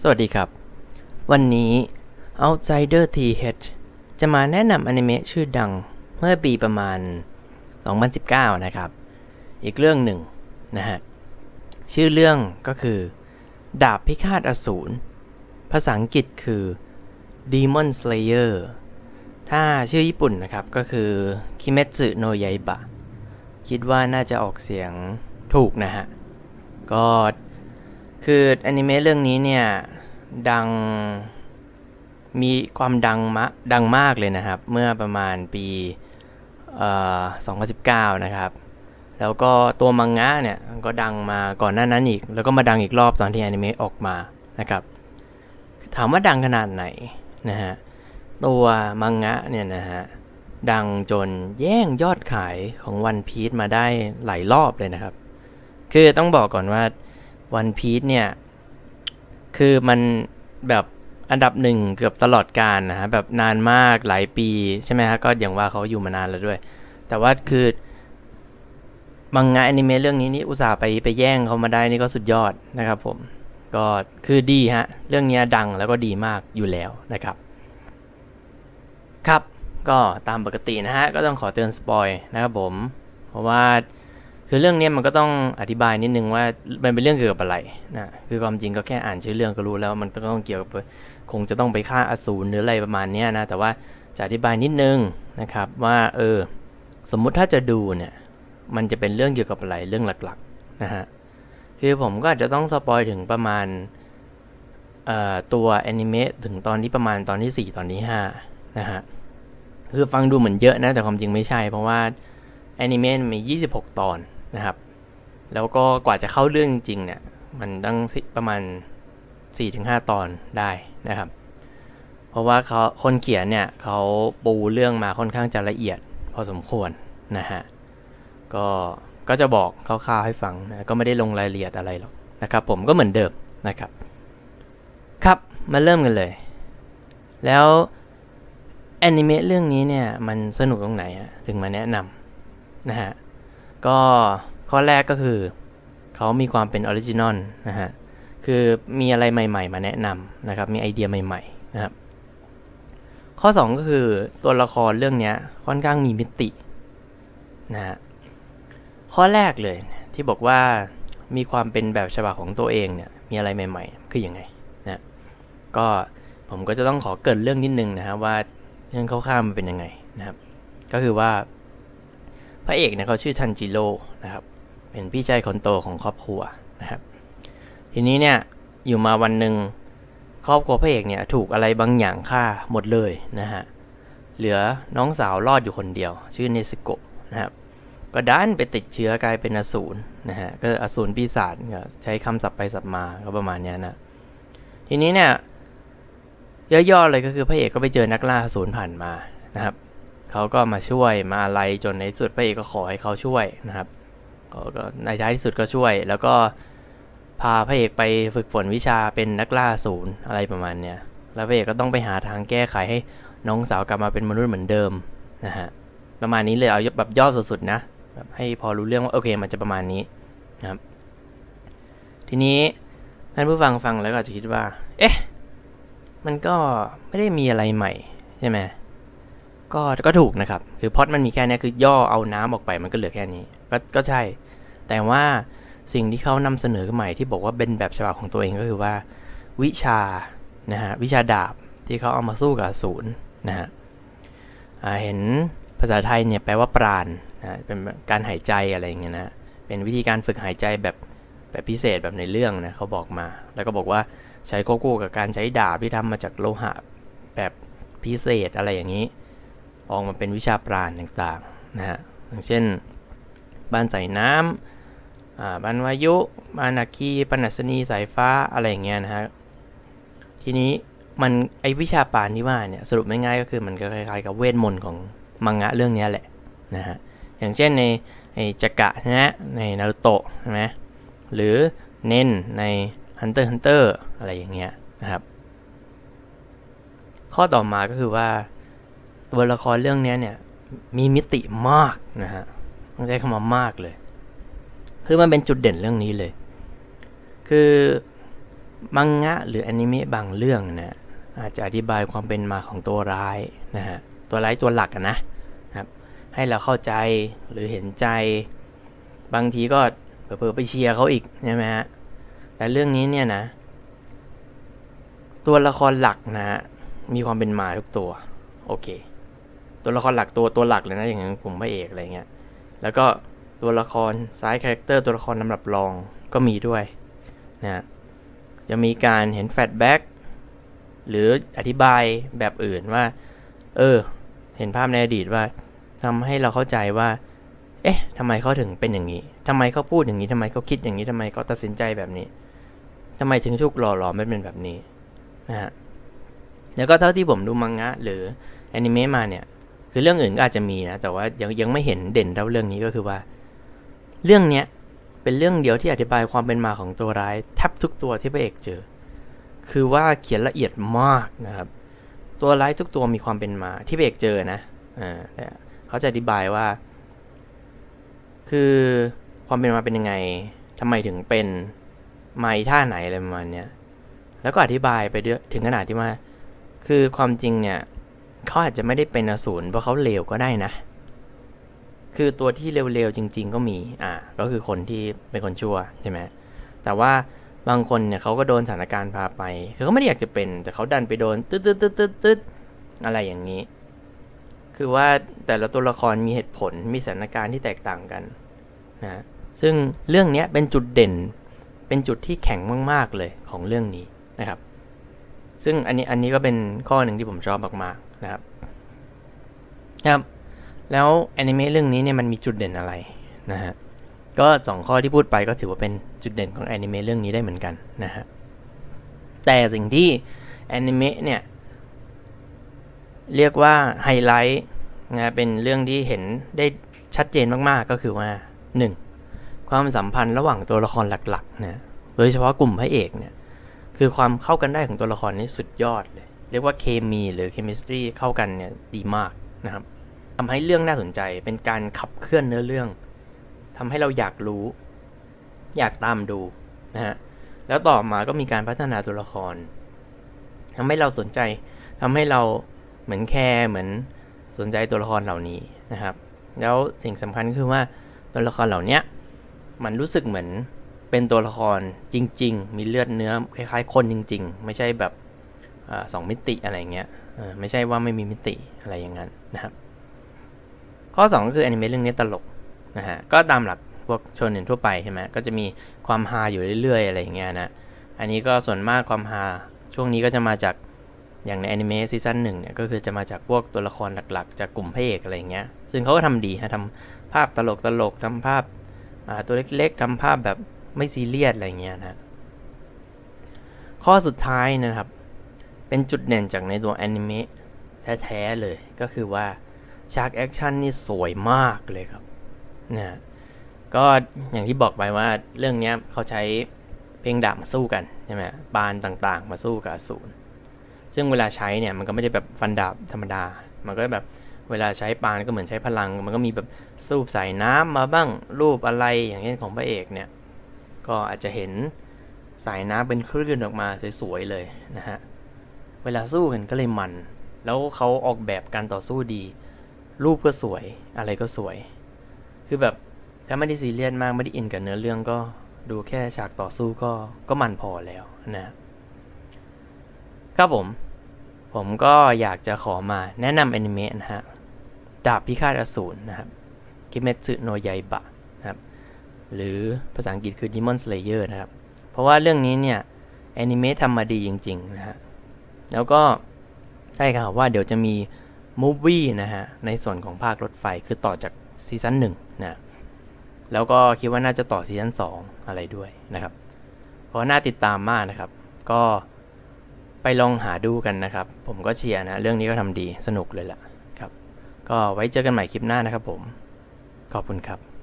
สวัสดีครับ วันนี้ Outsider TH จะมาแนะนำอนิเมะชื่อดังเมื่อปีประมาณ 2019 นะครับ อีกเรื่องหนึ่งนะฮะ ชื่อเรื่องก็คือ ดาบพิฆาตอสูร ภาษาอังกฤษคือ Demon Slayer ถ้าชื่อญี่ปุ่นนะครับก็คือ Kimetsu no Yaiba คิดว่าน่าจะออกเสียงถูกนะฮะ ก็ คืออนิเมะเรื่องนี้เนี่ย ดังมีความดังมะดังมากเลยนะครับ เมื่อประมาณปีเอ่อ2019 นะครับ แล้วก็ตัวมังงะเนี่ยก็ดังมาก่อนหน้านั้นอีก แล้วก็มาดังอีกรอบตอนที่อนิเมะออกมานะครับ ถามว่าดังขนาดไหนนะฮะ ตัวมังงะเนี่ยนะฮะ ดังจนแย่งยอดขายของวันพี e มาได้หลายรอบเลยนะครับ คือต้องบอกก่อนว่า วันพี e เนี่ย คือมันแบบอันดับหนึ่งเกือบตลอดการนะฮะแบบนานมากหลายปีใช่ไหมฮะก็อย่างว่าเขาอยู่มานานแล้วด้วย แต่ว่าคือมังงะอนิเมะเรื่องนี้นี่อุตส่าห์ไปไปแย่งเขามาได้นี่ก็สุดยอดนะครับผม ก็คือดีฮะ เรื่องนี้ดังแล้วก็ดีมากอยู่แล้วนะครับ ครับก็ตามปกตินะฮะ ก็ต้องขอเตือนสปอยนะครับผม เพราะว่า คือเรื่องนี้มันก็ต้องอธิบายนิดนึงว่ามันเป็นเรื่องเกี่ยวกับอะไรนะคือความจริงก็แค่อ่านชื่อเรื่องก็รู้แล้วว่ามันต้องเกี่ยวกับคงจะต้องไปฆ่าอสูรหรืออะไรประมาณนี้นะแต่ว่าจะอธิบายนิดนึงนะครับว่าเออสมมุติถ้าจะดูเนี่ยมันจะเป็นเรื่องเกี่ยวกับอะไรเรื่องหลักๆนะฮะคือผมก็อาจจะต้องสปอยถึงประมาณตัวแอนิเมะถึงตอนที่ประมาณตอนที่ 4 ตอนที่5นะฮะคือฟังดูเหมือนเยอะนะแต่ความจริงไม่ใช่เพราะว่าแอนิเมะมี 26 ตอน นะครับ แล้วก็กว่าจะเข้าเรื่องจริงเนี่ย มันต้องประมาณ 4-5 ตอนได้นะครับ เพราะว่าเขาคนเขียนเนี่ยเขาปูเรื่องมาค่อนข้างจะละเอียดพอสมควรนะฮะ ก็ก็จะบอกคร่าวๆให้ฟังนะก็ไม่ได้ลงรายละเอียดอะไรหรอกนะครับ ผมก็เหมือนเดิมนะครับ ครับมาเริ่มกันเลย แล้วแอนิเมะเรื่องนี้เนี่ยมันสนุกตรงไหนอะถึงมาแนะนำนะฮะ ก็ข้อแรกก็คือเขามีความเป็นออริจินอลนะฮะ คือมีอะไรใหม่ ๆ มาแนะนำนะครับ มีไอเดียใหม่ ๆ นะครับ ข้อ 2 ก็คือตัวละครเรื่องนี้ค่อนข้างมีมิตินะฮะ ข้อแรกเลยที่บอกว่ามีความเป็นแบบฉบับของตัวเองเนี่ย มีอะไรใหม่ ๆ คืออยังไงนะก็ผมก็จะต้องขอเกินเรื่องนิดนึงนะครับว่าเรื่องคร่าวๆมันเป็นยังไงนะครับ ก็คือว่า พระเอกเนี่ยเขาชื่อทันจิโร่นะครับ เป็นพี่ชายคนโตของครอบครัวนะครับ ทีนี้เนี่ยอยู่มาวันหนึ่งครอบครัวพระเอกเนี่ยถูกอะไรบางอย่างฆ่าหมดเลยนะฮะ เหลือน้องสาวรอดอยู่คนเดียว ชื่อเนสโกะนะครับ ก็ดันไปติดเชื้อกลายเป็นอสูรนะฮะ ก็อสูรปีศาจก็ใช้คำศัพท์ไปศัพท์มาก็ประมาณนี้นะ ทีนี้เนี่ยย่อๆเลยก็คือพระเอกก็ไปเจอนักล่าอสูรผ่านมานะครับ เขาก็มาช่วยมาอะไรจนในที่สุดพระเอกก็ขอให้เขาช่วยนะครับก็ในท้ายที่สุดก็ช่วย แล้วก็พาพระเอกไปฝึกฝนวิชาเป็นนักล่าอสูรอะไรประมาณเนี้ยแล้วพระเอกก็ต้องไปหาทางแก้ไขให้น้องสาวกลับมาเป็นมนุษย์เหมือนเดิมนะฮะประมาณนี้เลยเอาแบบย่อสุดๆนะแบบให้พอรู้เรื่องว่าโอเคมันจะประมาณนี้นะครับ ทีนี้ท่านผู้ฟังฟังแล้วก็จะคิดว่า เอ๊ะ มันก็ไม่ได้มีอะไรใหม่ใช่ไหม ก็ก็ถูกนะครับ คือพอดมันมีแค่นี้คือย่อเอาน้ำออกไปมันก็เหลือแค่นี้ ก็ก็ใช่ แต่ว่าสิ่งที่เขานำเสนอใหม่ที่บอกว่าเป็นแบบฉบับของตัวเองก็คือว่า วิชานะฮะวิชาดาบที่เขาเอามาสู้กับอสูรนะฮะเห็นภาษาไทยเนี่ยแปลว่าปราณนะเป็นการหายใจอะไรอย่างเงี้ยนะเป็นวิธีการฝึกหายใจแบบแบบพิเศษแบบในเรื่องนะเขาบอกมา แล้วก็บอกว่าใช้ควบคู่กับการใช้ดาบที่ทำมาจากโลหะแบบพิเศษอะไรอย่างนี้ ออกมาเป็นวิชาปราณต่างๆนะฮะอย่างเช่น บ้านใส่น้ำบ้านวายุบ้านนาคีปนัสนีสายฟ้าอะไรอย่างเงี้ยนะฮะทีนี้มันไอวิชาปราณที่ว่าเนี่ยสรุปไม่ง่ายก็คือมันก็คล้ายๆกับเวทมนต์ของมังงะเรื่องนี้แหละนะฮะอย่างเช่นในไอจักระนะในนารูโตะใช่ไหมหรือเน้นใน Hunter x Hunter อะไรอย่างเงี้ยนะครับ ข้อต่อมาก็คือว่า วละครเรื่องนี้เนี่ย มีมิติมากนะฮะต้องใช้คำว่ามากเลย คือมันเป็นจุดเด่นเรื่องนี้เลย คือมังงะหรืออนิเมะบางเรื่องนะอาจจะอธิบายความเป็นมาของตัวร้ายนะฮะตัวร้ายตัวหลักนะครับ ให้เราเข้าใจหรือเห็นใจ บางทีก็เผลอไปเชียร์เขาอีกใช่ไหมฮะแต่เรื่องนี้เนี่ยนะ ตัวละครหลักนะฮะมีความเป็นมาทุกตัว โอเค ตัวละครหลักตัวตัวหลักเลยนะอย่างนั้นกลุ่มพระเอกอะไรเงี้ยแล้วก็ตัวละครซ้ายคาแรคเตอร์ตัวละครลำดับรองก็มีด้วยนะฮะจะมีการเห็นแฟลชแบ็กหรืออธิบายแบบอื่นว่า เออ เห็นภาพในอดีตว่าทำให้เราเข้าใจว่า เอ๊ะทำไมเขาถึงเป็นอย่างนี้ทำไมเขาพูดอย่างนี้ทำไมเขาคิดอย่างนี้ทำไมเขาตัดสินใจแบบนี้ทำไมถึงทุกหล่อหลอมไม่เป็นแบบนี้นะฮะแล้วก็เท่าที่ผมดูมังงะหรือแอนิเมะมาเนี่ย คือเรื่องอื่นก็อาจจะมีนะ แต่ว่ายังยังไม่เห็นเด่นเท่าเรื่องนี้ก็คือว่า เรื่องเนี้ยเป็นเรื่องเดียวที่อธิบายความเป็นมาของตัวร้ายแทบทุกตัวที่พระเอกเจอ คือว่าเขียนละเอียดมากนะครับ ตัวร้ายทุกตัวมีความเป็นมาที่พระเอกเจอนะอ่าเขาจะอธิบายว่า คือความเป็นมาเป็นยังไงทำไมถึงเป็นมาท่าไหนอะไรประมาณเนี้ยแล้วก็อธิบายไปด้วยถึงขนาดที่ว่า คือความจริงเนี่ย เขาอาจจะไม่ได้เป็นอสูรเพราะเขาเลวก็ได้นะ คือตัวที่เร็วๆจริง ๆ ก็มี อ่า ก็คือคนที่เป็นคนชั่วใช่ไหมแต่ว่าบางคนเนี่ยเขาก็โดนสถานการณ์พาไปคือเขาไม่ได้อยากจะเป็น แต่เขาดันไปโดนตึ๊ดตึ๊ดตึ๊ดตึ๊ดตึ๊ดอะไรอย่างนี้ คือว่าแต่ละตัวละครมีเหตุผลมีสถานการณ์ที่แตกต่างกันนะซึ่งเรื่องนี้เป็นจุดเด่น เป็นจุดที่แข็งมาก ๆ เลยของเรื่องนี้นะครับ ซึ่งอันนี้อันนี้ก็เป็นข้อหนึ่งที่ผมชอบมากๆ นะครับครับ แล้วแอนิเมะเรื่องนี้เนี่ยมันมีจุดเด่นอะไรนะฮะก็สองข้อที่พูดไปก็ถือว่าเป็นจุดเด่นของแอนิเมะเรื่องนี้ได้เหมือนกันนะฮะแต่สิ่งที่แอนิเมะเนี่ย เรียกว่าไฮไลท์นะเป็นเรื่องที่เห็นได้ชัดเจนมากๆก็คือว่า 1. ความสัมพันธ์ระหว่างตัวละครหลักๆนะโดยเฉพาะกลุ่มพระเอกเนี่ย คือความเข้ากันได้ของตัวละครนี่สุดยอดเลย เรียกว่าเคมีหรือเคมิสตรีเข้ากันเนี่ยดีมากนะครับทำให้เรื่องน่าสนใจเป็นการขับเคลื่อนเนื้อเรื่องทำให้เราอยากรู้ อยากตามดูนะฮะแล้วต่อมาก็มีการพัฒนาตัวละครทำให้เราสนใจทำให้เราเหมือนแคร์เหมือนสนใจตัวละครเหล่านี้นะครับ แล้วสิ่งสำคัญคือว่าตัวละครเหล่านี้มันรู้สึกเหมือนเป็นตัวละครจริง ๆ มีเลือดเนื้อคล้ายๆคนจริง ๆ ไม่ใช่แบบ สองมิติอะไรเงี้ยไม่ใช่ว่าไม่มีมิติอะไรอย่างนั้นนะครับ ข้อ 2 ก็คือแอนิเมะเรื่องนี้ตลกนะฮะก็ตามหลักพวกโชเน็นทั่วไปใช่ไหมก็จะมีความฮาอยู่เรื่อยๆ อะไรอย่างเงี้ยนะอันนี้ก็ส่วนมากความฮาช่วงนี้ก็จะมาจากอย่างในแอนิเมะซีซั่นหนึ่งเนี่ยก็คือจะมาจากพวกตัวละครหลักๆ จากกลุ่มพระเอกอะไรอย่างเงี้ย ซึ่งเขาก็ทำดีฮะทำภาพตลกๆทำภาพตัวเล็กๆทำภาพแบบไม่ซีเรียสอะไรเงี้ยนะข้อสุดท้ายนะครับ เป็นจุดเด่นจากในตัวแอนิเมะแท้ๆเลยก็คือว่าฉากแอคชั่นนี่สวยมากเลยครับนะก็อย่างที่บอกไปว่าเรื่องนี้เขาใช้เพลงดาบมาสู้กันใช่ไหมปานต่างๆ มาสู้กับอสูรซึ่งเวลาใช้เนี่ยมันก็ไม่ได้แบบฟันดาบธรรมดา มันก็แบบเวลาใช้ปานก็เหมือนใช้พลัง มันก็มีแบบสูบใส่น้ำมาบ้างรูปอะไรอย่างเช่นของพระเอกเนี่ยก็อาจจะเห็นสายน้ำเป็นคลื่นออกมาสวยๆเลยนะฮะ เวลาสู้กันก็เลยมัน แล้วเขาออกแบบการต่อสู้ดี รูปก็สวยอะไรก็สวย คือแบบถ้าไม่ได้ซีเรียสมากไม่ได้อินกับเนื้อเรื่องก็ดูแค่ฉากต่อสู้ก็ก็มันพอแล้วนะครับผม ผมก็อยากจะขอมาแนะนำแอนิเมะนะฮะดาบพิฆาตอสูรนะครับคิเมสึโนยายบะนะครับ หรือภาษาอังกฤษคือ Demon Slayer นะครับ เพราะว่าเรื่องนี้เนี่ยแอนิเมะทำมาดีจริง ๆ นะฮะ แล้วก็ได้ข่าวว่าเดี๋ยวจะมีมูฟวี่นะฮะ ในส่วนของภาครถไฟคือต่อจากซีซั่นหนึ่งนะแล้วก็คิดว่าน่าจะต่อซีซั่นสองอะไรด้วยนะครับ เพราะน่าติดตามมากนะครับ ก็ไปลองหาดูกันนะครับ ผมก็เชียร์นะ เรื่องนี้ก็ทำดีสนุกเลยล่ะครับ ก็ไว้เจอกันใหม่คลิปหน้านะครับผม ขอบคุณครับ